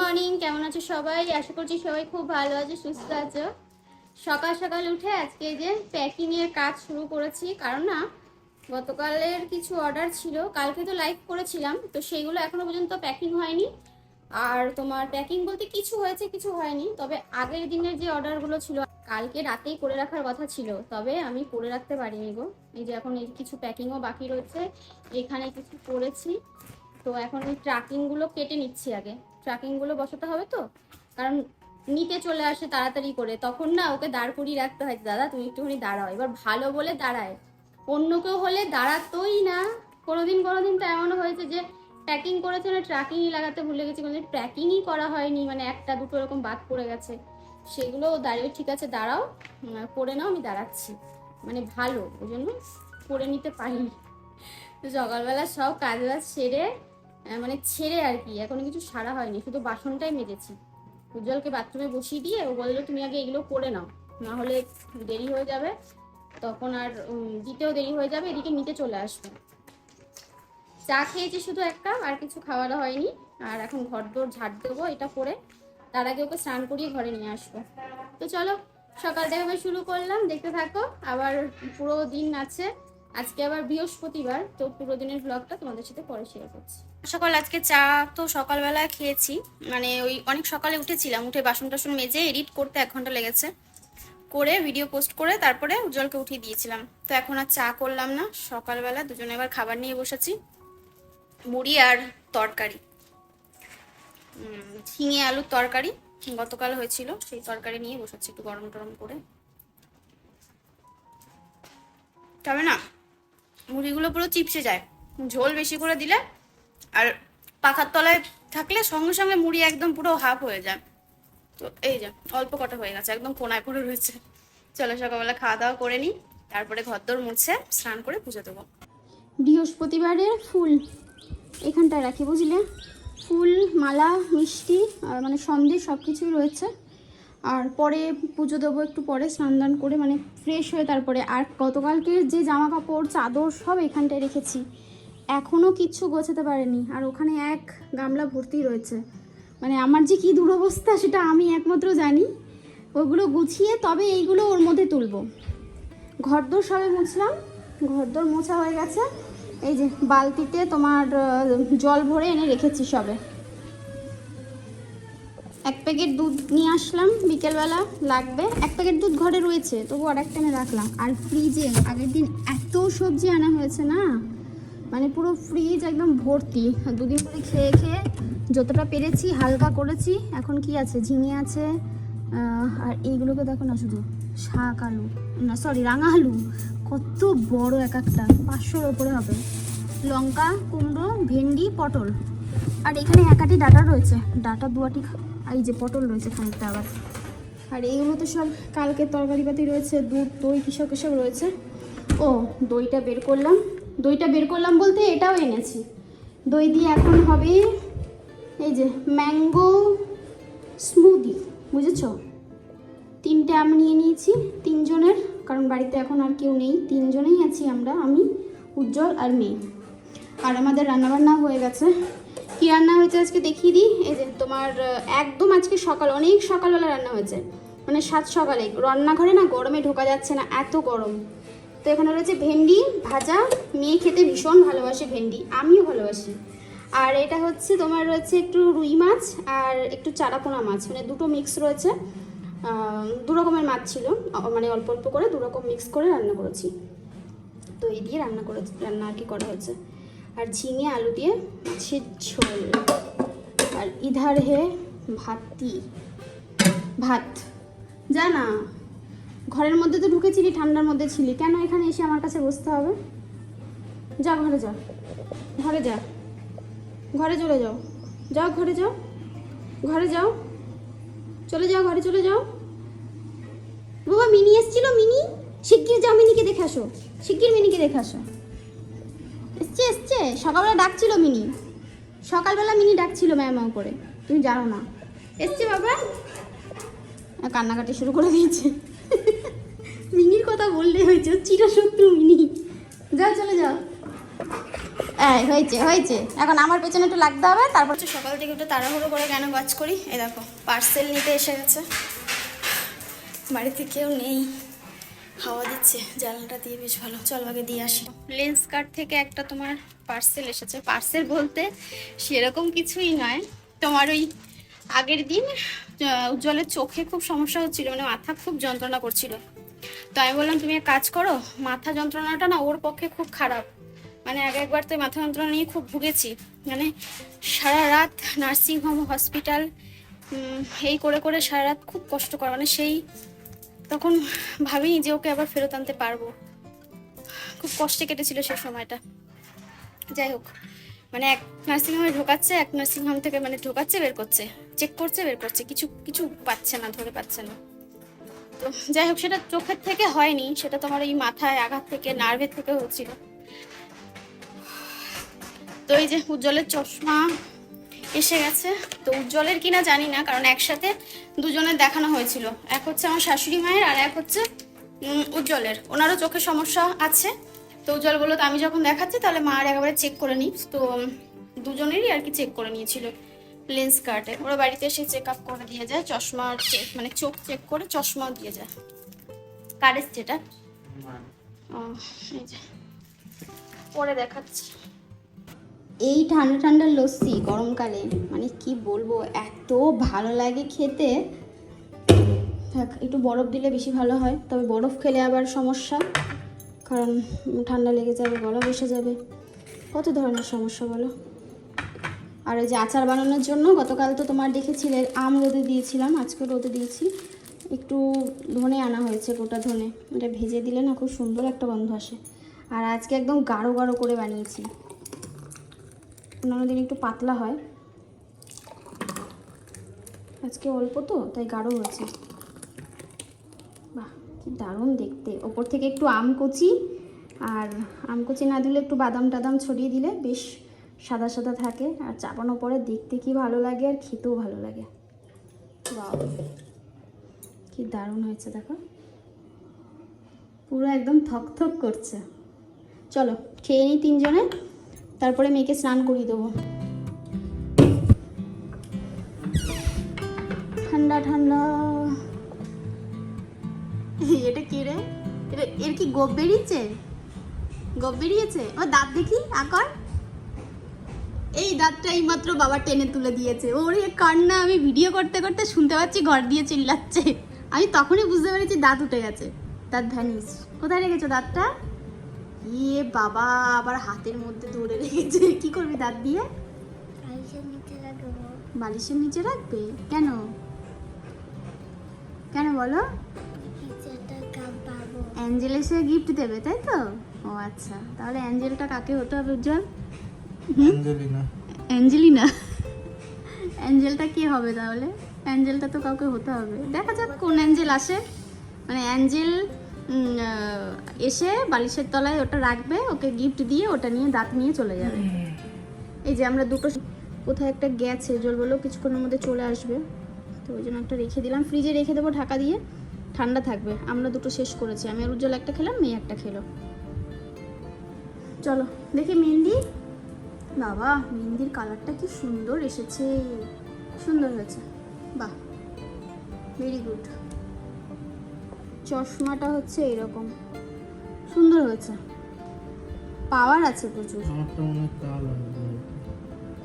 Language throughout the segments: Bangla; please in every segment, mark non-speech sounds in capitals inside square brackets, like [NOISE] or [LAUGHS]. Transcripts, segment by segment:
মর্নিং, কেমন আছো সবাই? আশা করছি সবাই খুব ভালো আছে, সুস্থ আছো। সকাল সকাল উঠে আজকে যে প্যাকিং এর কাজ শুরু করেছি, কারণ না, গতকালের কিছু অর্ডার ছিল, কালকে তো লাইভ করেছিলাম, তো সেইগুলো এখনও পর্যন্ত প্যাকিং হয়নি। আর তোমার প্যাকিং বলতে কিছু হয়েছে, কিছু হয়নি, তবে আগের দিনের যে অর্ডারগুলো ছিল, কালকে রাতেই করে রাখার কথা ছিল, তবে আমি করে রাখতে পারিনি গো। এই যে এখন এই কিছু প্যাকিংও বাকি রয়েছে এখানে কিছু করেছি, তো এখন এই ট্রাকিংগুলো কেটে নিচ্ছি আগে। ট্রাকিংগুলো বসাতে হবে তো? কারণ নিতে চলে আসে তাড়াতাড়ি করে, তখন না ওকে দাঁড় করিয়ে রাখতে হয় দাদা, তুমি একটুখানি দাঁড়াও। এবার ভালো বলে দাঁড়ায়। অন্য কেউ হলে দাঁড়াতোই না। কোনোদিন কোনোদিন তো এমনও হয়েছে যে প্যাকিং করেছে না ট্র্যাকিংই লাগাতে ভুলে গেছি। কোনোদিন প্যাকিংই করা হয়নি মানে একটা দুটো এরকম বাদ পড়ে গেছে। সেগুলো দাঁড়িয়ে, ঠিক আছে, দাঁড়াও করে নাও, আমি দাঁড়াচ্ছি। মানে ভালো, ওই জন্য করে নিতে পারিনি। তো সকালবেলা সব কাজ বাজ সেরে মানে ছেড়ে আর কি। এখনও কিছু সারা হয়নি, শুধু বাসনটাই মেজেছি। উজ্জ্বলকে বাথরুমে বসিয়ে দিয়ে ও বলল, তুমি আগে এগুলো করে নাও, না হলে দেরি হয়ে যাবে। তখন আর দিতেও দেরি হয়ে যাবে, এদিকে নিতে চলে আসবে। চা খেয়েছি শুধু এক কাপ, আর কিছু খাওয়ানো হয়নি। আর এখন ঘর দোর ঝাড় দেবো এটা করে। তার আগে ওকে স্নান করিয়ে ঘরে নিয়ে আসব। তো চলো, সকাল থেকে আবার শুরু করলাম, দেখতে থাকো। আবার পুরো দিন আছে। আজকে আবার বৃহস্পতিবার, তো পুরো দিনের ব্লগটা তোমাদের সাথে পরে শেয়ার করছি। সকাল, আজকে চা তো সকালবেলা খেয়েছি। মানে ওই অনেক সকালে উঠেছিলাম, উঠে বাসন টাসন মেজে এডিট করতে এক ঘণ্টা লেগেছে। করে ভিডিও পোস্ট করে তারপরে উজ্জ্বলকে উঠিয়ে দিয়েছিলাম। তো এখন আর চা করলাম না, সকালবেলা দুজনে এবার খাবার নিয়ে বসেছি। মুড়ি আর তরকারি। ঝিঙে আলুর তরকারি, গতকাল হয়েছিল, সেই তরকারি নিয়ে বসেছি একটু গরম টরম করে। তবে না মুড়িগুলো পুরো চিপসে যায়। ঝোল বেশি করে দিলে আর পাখার তলায় থাকলে সঙ্গে সঙ্গে মুড়ি একদম পুরো হাফ হয়ে যায়। তো এই যে, অল্প কটা হয়ে গেছে, একদম কোনায় পড়ে রয়েছে। চলো সকালবেলা খাওয়া দাওয়া করে নিই, তারপরে ঘরদোর মুছে স্নান করে পুজো দেবো। বৃহস্পতিবারের ফুল, এখানটায় রাখি, বুঝলে? ফুল, মালা, মিষ্টি, আর মানে সন্দেশ সব কিছুই রয়েছে। আর পরে পুজো দেবো একটু পরে, স্নান দান করে মানে ফ্রেশ হয়ে তারপরে। আর গতকালকের যে জামা কাপড়, চাদর সব এখানটায় রেখেছি। এখনও কিচ্ছু গোছাতে পারেনি। আর ওখানে এক গামলা ভর্তি রয়েছে। মানে আমার যে কী দুরবস্থা সেটা আমি একমাত্র জানি। ওগুলো গুছিয়ে তবে এইগুলো ওর মধ্যে তুলবো। ঘরদোর সবে মুছলাম। ঘরদোর মোছা হয়ে গেছে। এই যে বালতিতে তোমার জল ভরে এনে রেখেছি সবে। এক প্যাকেট দুধ নিয়ে আসলাম, বিকেলবেলা লাগবে। এক প্যাকেট দুধ ঘরে রয়েছে, তবু আর একটা এনে রাখলাম। আর ফ্রিজে আগের দিন এত সবজি আনা হয়েছে না? মানে পুরো ফ্রিজ একদম ভর্তি। দুদিন পরে খেয়ে খেয়ে যতটা পেরেছি, হালকা করেছি, এখন কি আছে? ঝিঙে আছে আর এইগুলোকে দেখো না, শুধু শাক, আলু, না সরি রাঙা আলু। কত বড় এক একটা, পাঁচশোর ওপরে হবে। লঙ্কা, কুমড়ো, ভেন্ডি, পটল। আর এখানে একাটি ডাটা রয়েছে। ডাটা দুয়াটি এই যে পটল রয়েছে খানিকটা আবার। আর এইগুলো তো সব কালকের তরকারিপাতি রয়েছে, দুধ, দই কিসব কিসব রয়েছে। ও, দইটা বের করলাম। দইটা বের করলাম বলতে এটাও এনেছি। দই দিয়ে এখন হবে এই যে ম্যাঙ্গো স্মুদি, বুঝেছ? তিনটে আম নিয়ে নিয়েছি তিনজনের, কারণ বাড়িতে এখন আর কেউ নেই। তিনজনেই আছি আমরা, আমি, উজ্জ্বল আর মেয়ে। আর আমাদের রান্নাবান্না হয়ে গেছে। কী রান্না হয়েছে আজকে দেখিয়ে দিই। এই যে তোমার একদম আজকে সকাল, অনেক সকালবেলা রান্না হয়েছে। মানে সাত সকালে। রান্নাঘরে না গরমে ঢোকা যাচ্ছে না, এত গরম। তো এখানে রয়েছে ভেন্ডি, ভাজা, মেয়ে খেতে ভীষণ ভালোবাসে ভেন্ডি, আমিও ভালোবাসি। আর এটা হচ্ছে তোমার রয়েছে একটু রুই মাছ আর একটু চারাপোনা মাছ। মানে দুটো মিক্স রয়েছে। দু রকমের মাছ ছিল। মানে অল্প অল্প করে দু রকম মিক্স করে রান্না করেছি। তো এই দিয়ে রান্না করে, রান্না আর কি করা হয়েছে। আর ঝিঙে আলু দিয়ে মাছের ঝোল। আর ইধার হে ভাতি। ভাত। জানা ঘরের মধ্যে তো ঢুকেছিলি, ঠান্ডার মধ্যে ছিলি। কেন এখানে এসে আমার কাছে বসতে হবে? যা ঘরে যা ঘরে যা। ঘরে চলে যাও। যাও ঘরে যাও। ঘরে যাও। চলে যাও, ঘরে চলে যাও। বাবা, মিনি এসছিল, মিনি? শিগগির যাও মিনিকে দেখে আসো। শিগগির মিনিকে দেখে আসো। এসছে সকালবেলা ডাকছিল মিনি। সকালবেলা মিনি ডাকছিল ম্যামাও করে। তুমি জানো না। এসছে বাবা। কান্নাকাটি শুরু করে দিয়েছে। মিনির কথা বললে হয়েছে। চিরশত্রু মিনি। যাও, চলে যাও। হ্যাঁ হয়েছে হয়েছে। এখন আমার পেছনে একটু লাগতে হবে। তারপর সকাল থেকে একটু তাড়াহুড়ো করে কেন কাজ করি। এ দেখো পার্সেল নিতে এসে গেছে। বাড়িতে কেউ নেই। হাওয়া দিচ্ছে, জানলাটা দিয়ে বেশ ভালো। চল আগে দিয়ে আসি। লেন্স কার্ড থেকে একটা তোমার পার্সেল এসেছে। পার্সেল বলতে সেরকম কিছুই নয়। তোমার ওই আগের দিন উজ্জ্বলের চোখে খুব সমস্যা হচ্ছিল মানে মাথা খুব যন্ত্রণা করছিল। তো আমি বললাম, তুমি এক কাজ করো, মাথা যন্ত্রণাটা না ওর পক্ষে খুব খারাপ। মানে আগে একবার তো মাথা যন্ত্রণা নিয়ে খুব ভুগেছি। মানে সারা রাত নার্সিং হোম হসপিটাল এই করে করে সারা রাত খুব কষ্ট কষ্টকর মানে সেই তখন ভাবিনি যে ওকে আবার ফেরত আনতে পারব। খুব কষ্টে কেটেছিল সেই সময়টা। যাই হোক মানে এক নার্সিংহোমে ঢোকাচ্ছে, এক নার্সিংহোম থেকে মানে ঢোকাচ্ছে, বের করছে। চেক করছে, বের করছে। কিছু কিছু পাচ্ছে না, ধরে পাচ্ছে না। তো যাই হোক, সেটা চোখের থেকে হয়নি। সেটা তোমার এই মাথায় আঘাত থেকে নার্ভের থেকে হচ্ছিল। তো এই যে উজ্জ্বলের চশমা এসে গেছে। তো উজ্জ্বলের কিনা জানি না কারণ একসাথে দুজনের দেখানো হয়েছিল। এক হচ্ছে আমার শাশুড়ি মায়ের আর এক হচ্ছে উজ্জ্বলের। ওনারও চোখের সমস্যা আছে। তো উজ্জ্বল বলল তো আমি যখন দেখাচ্ছি তাহলে মা আর একবারে চেক করে নিই তো দুজনেরই আর কি চেক করে নিয়েছিল লেন্স কার্টে ওরা বাড়িতে এসে চেক আপ করে দিয়ে যায় চশমা চেক মানে চোখ চেক করে চশমাও দিয়ে যায়। কার এসছে এটা? ও, এই যে। পরে দেখাচ্ছি। এই ঠান্ডা ঠান্ডা লস্যি গরমকালে মানে কি বলব, এত ভালো লাগে খেতে। একটু বরফ দিলে বেশি ভালো হয়, তবে বরফ খেলে আবার সমস্যা, কারণ ঠান্ডা লেগে যাবে গলা বসে যাবে। কত ধরনের সমস্যা বলো? আর ওই যে আচার বানানোর জন্য গতকাল তো তোমার দেখেছিলে, আম রোদে দিয়েছিলাম, আজকে রোদে দিয়েছি। একটু ধনে আনা হয়েছে, গোটা ধনে। এটা ভেজে দিলে না খুব সুন্দর একটা গন্ধ আসে। আর আজকে একদম গাঢ় গাঢ় করে বানিয়েছি। অন্যান্য দিন একটু পাতলা হয়। আজকে অল্প তো, তাই গাঢ় হয়েছে বাহ, কি দারুণ দেখতে। ওপর থেকে একটু আম কুচি, আর আম কুচি না দিলে একটু বাদাম টাদাম ছড়িয়ে দিলে বেশ সাদা সাদা থাকে, আর চাপানো পরে দেখতে কি ভালো লাগে, আর খেতেও ভালো লাগে। কি দারুণ হয়েছে, দেখো। পুরো একদম থক থক করছে। চলো, খেয়ে নিই তিনজনে। তারপরে মেয়েকে স্নান করিয়ে দেবো। ঠান্ডা ঠান্ডা। এটা কি রে? এর কি গোপ বেরিয়েছে? গোপ বেরিয়েছে? ও, দাঁত দেখি, আকর। এই দাঁতটা এইমাত্র বাবা টেনে তুলে দিয়েছে। ওরে কান্না, আমি ভিডিও করতে করতে শুনতে পাচ্ছি, ঘর দিয়ে চিল্লাচ্ছে। আমি তখনই বুঝতে পেরেছি দাঁত উঠে গেছে। দাঁত ভ্যানিস কোথায় রেখেছো দাঁতটা? ইয়ে বাবা আবার হাতের মধ্যে ধরে রেখেছে। [LAUGHS] কি করবি দাঁত দিয়ে? আইসের নিচে লাগাবো বালিশের নিচে রাখবে? কেন? কেন বলো? অ্যাঞ্জেল এসে গিফট দেবে তাই তো? ও আচ্ছা তাহলে অ্যাঞ্জেলটা কাকে হতে হবে উজ্জ্বল? অ্যাঞ্জেলিনা। অ্যাঞ্জেলিনা? অ্যাঞ্জেলটা কি হবে তাহলে? অ্যাঞ্জেলটা তো কাউকে হতে হবে। দেখা যাক কোন অ্যাঞ্জেল আসে। মানে অ্যাঞ্জেল এসে বালিশের তলায় ওটা রাখবে, ওকে গিফট দিয়ে ওটা নিয়ে দাঁত নিয়ে চলে যাবে। এই যে আমরা দুটো কোথায় একটা গেছে, জল বলল কিছুক্ষণের মধ্যে চলে আসবে। তো ওই জন্য একটা রেখে দিলাম। ফ্রিজে রেখে দেবো ঢাকা দিয়ে, ঠান্ডা থাকবে। আমরা দুটো শেষ করেছি। আমি আর উজ্জ্বল একটা খেলাম, মেয়ে একটা খেলো। চলো, দেখি মেহেন্দি। বাবা, মেহেন্দির কালারটা কি সুন্দর এসেছে। সুন্দর হয়েছে। বাহ ভেরি গুড চশমাটা হচ্ছে এরকম। সুন্দর হয়েছে। পাওয়ার আছে প্রচুর।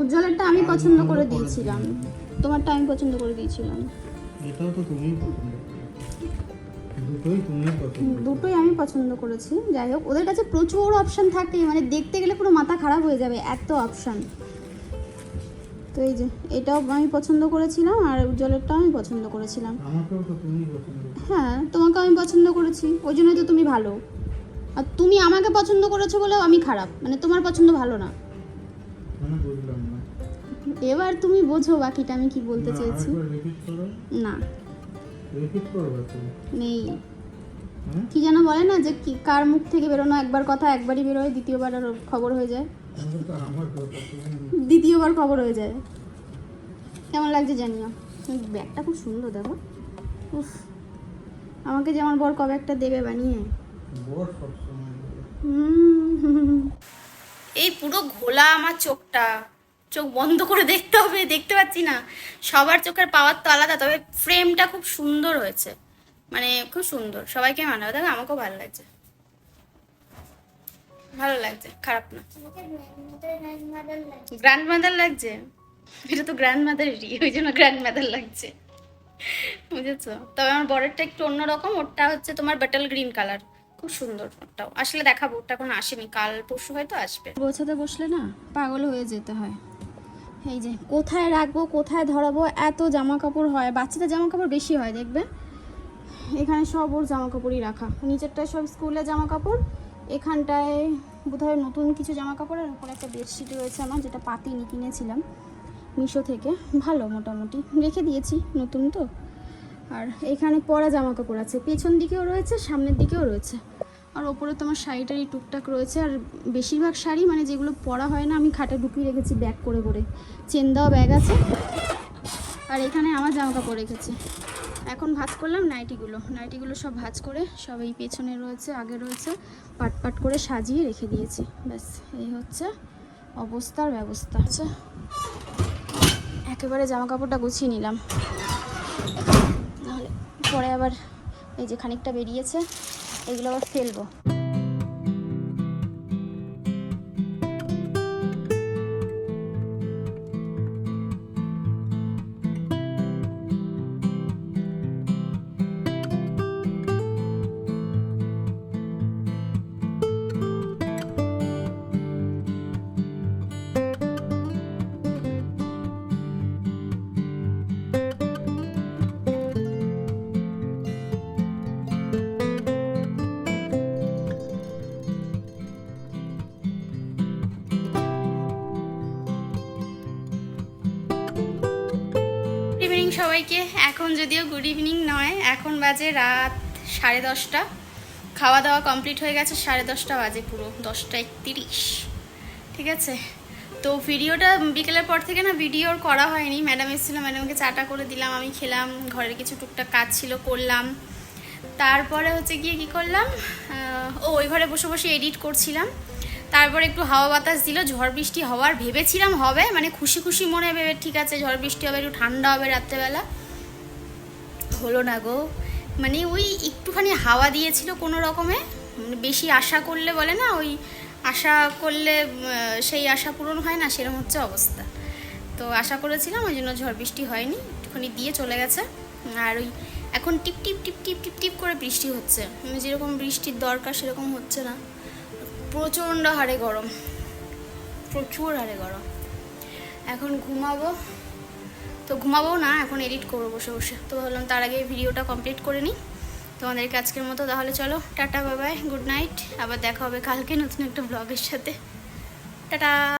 উজ্জ্বলেরটা আমি পছন্দ করে দিয়েছিলাম। তোমারটা আমি পছন্দ করে দিয়েছিলাম। এটাও তো তুমি দুটোই আমি পছন্দ করেছি। যাই হোক ওদের কাছে প্রচুর অপশান থাকে। মানে দেখতে গেলে পুরো মাথা খারাপ হয়ে যাবে এত অপশান তো এই যে এটাও আমি পছন্দ করেছিলাম আর উজ্জ্বলেরটাও আমি পছন্দ করেছিলাম। আমাকেও তো তুমিই পছন্দ। হ্যাঁ তোমাকে আমি পছন্দ করেছি। ওই জন্যই তো তুমি ভালো। আর তুমি আমাকে পছন্দ করেছ বলেও আমি খারাপ। মানে তোমার পছন্দ ভালো না। এবার তুমি বোঝো বাকিটা আমি কি বলতে চেয়েছি। না। নেই। হ্যাঁ? কি যেন বলে না যে কি কার মুখ থেকে বেরোনো একবার কথা একবারই বেরোয় দ্বিতীয়বার আর খবর হয়ে যায়। দ্বিতীয়বার খবর হয়ে যায়। কেমন লাগছে জানিও। ব্যাগটা খুব সুন্দর দেখো। উফ। আমাকে যেমন বর কবে একটা দেবে বানিয়ে? হুম। এই পুরো ঘোলা আমার চোখটা। চোখ বন্ধ করে দেখতে হবে দেখতে পাচ্ছি না। সবার চোখের পাওয়ার তো আলাদা তবে ফ্রেমটা খুব সুন্দর হয়েছে। মানে খুব সুন্দর সবাইকে মানাবে। দেখো আমাকেও ভালো লাগছে। ভালো লাগছে খারাপ না। গ্র্যান্ড মাদার লাগছে? এটা তো গ্র্যান্ড মাদারেরই ওই জন্য গ্র্যান্ড মাদার লাগছে। বুঝেছ? তবে আমার বরেরটা একটু অন্যরকম, ওরটা হচ্ছে তোমার বাটাল গ্রিন কালার খুব সুন্দর ওটাও আসলে দেখাবো ওটা এখন আসেনি। কাল পরশু হয়তো আসবে। গোছাতে বসলে না পাগল হয়ে যেতে হয়। এই যে, কোথায় রাখব, কোথায় ধরাবো, এত জামা কাপড় হয়। বাচ্চাদের জামা কাপড় বেশি হয়, দেখবে? এখানে সব ওর জামা কাপড়ই রাখা। নিচেরটায় সব স্কুলের জামা কাপড় এখানটায় বোধহয় নতুন কিছু জামা কাপড় আর উপরে একটা বেডশিট রয়েছে আমার, যেটা পাতিনি কিনেছিলাম। মিশো থেকে। ভালো, মোটামুটি। রেখে দিয়েছি, নতুন তো। আর এখানে পরা জামা কাপড় আছে। পেছন দিকেও রয়েছে, সামনের দিকেও রয়েছে। আর ওপরে তোমার শাড়িটারি টুকটাক রয়েছে। আর বেশিরভাগ শাড়ি মানে যেগুলো পরা হয় না, আমি খাটে ঢুকিয়ে রেখেছি ব্যাগ করে করে। চেন দেওয়া ব্যাগ আছে। আর এখানে আমার জামা কাপড় রেখেছি। এখন ভাজ করলাম নাইটিগুলো। নাইটিগুলো সব ভাঁজ করে সব এই পেছনে রয়েছে, আগে রয়েছে। পাট পাট করে সাজিয়ে রেখে দিয়েছি। ব্যাস, এই হচ্ছে অবস্থার ব্যবস্থা। আচ্ছা একেবারে জামা কাপড়টা গুছিয়ে নিলাম। নাহলে পরে আবার এই যে খানিকটা বেরিয়েছে, এগুলো আবার ফেলব। সবাইকে। এখন যদিও গুড ইভিনিং নয়, এখন বাজে রাত সাড়ে দশটা। খাওয়া দাওয়া কমপ্লিট হয়ে গেছে, সাড়ে দশটা বাজে পুরো, দশটা একতিরিশ। ঠিক আছে? তো ভিডিওটা বিকেলের পর থেকে না ভিডিওর করা হয়নি। ম্যাডাম এসেছিল ম্যাডামকে চাটা করে দিলাম, আমি খেলাম, ঘরের কিছু টুকটাক কাজ ছিল, করলাম। তারপরে হচ্ছে গিয়ে কি করলাম? ও ওই ঘরে বসে বসে এডিট করছিলাম। তারপরে একটু হাওয়া বাতাস দিল, ঝড় বৃষ্টি হওয়ার ভেবেছিলাম হবে মানে খুশি খুশি মনে ভেবে ঠিক আছে, ঝড় বৃষ্টি হবে, একটু ঠান্ডা হবে রাত্রেবেলা। হলো না গো। মানে ওই একটুখানি হাওয়া দিয়েছিল কোনো রকমে মানে বেশি আশা করলে বলে না, ওই আশা করলে সেই আশা পূরণ হয় না সেরকম হচ্ছে অবস্থা। তো আশা করেছিলাম, ওই জন্য ঝড় বৃষ্টি হয়নি, একটুখানি দিয়ে চলে গেছে। আর ওই এখন টিপ টিপ টিপ টিপ টিপ টিপ করে বৃষ্টি হচ্ছে। মানে যেরকম বৃষ্টির দরকার সেরকম হচ্ছে না। প্রচণ্ড হারে গরম। প্রচুর হারে গরম। এখন ঘুমাবো। তো ঘুমাবো না, এখন এডিট করব বসে বসে। তো ভাবলাম তার আগে ভিডিওটা কমপ্লিট করে নিই। তোমাদেরকে আজকের মতো, তাহলে চলো, টাটা বাবাই গুড নাইট আবার দেখা হবে কালকে নতুন একটা ব্লগের সাথে। টাটা!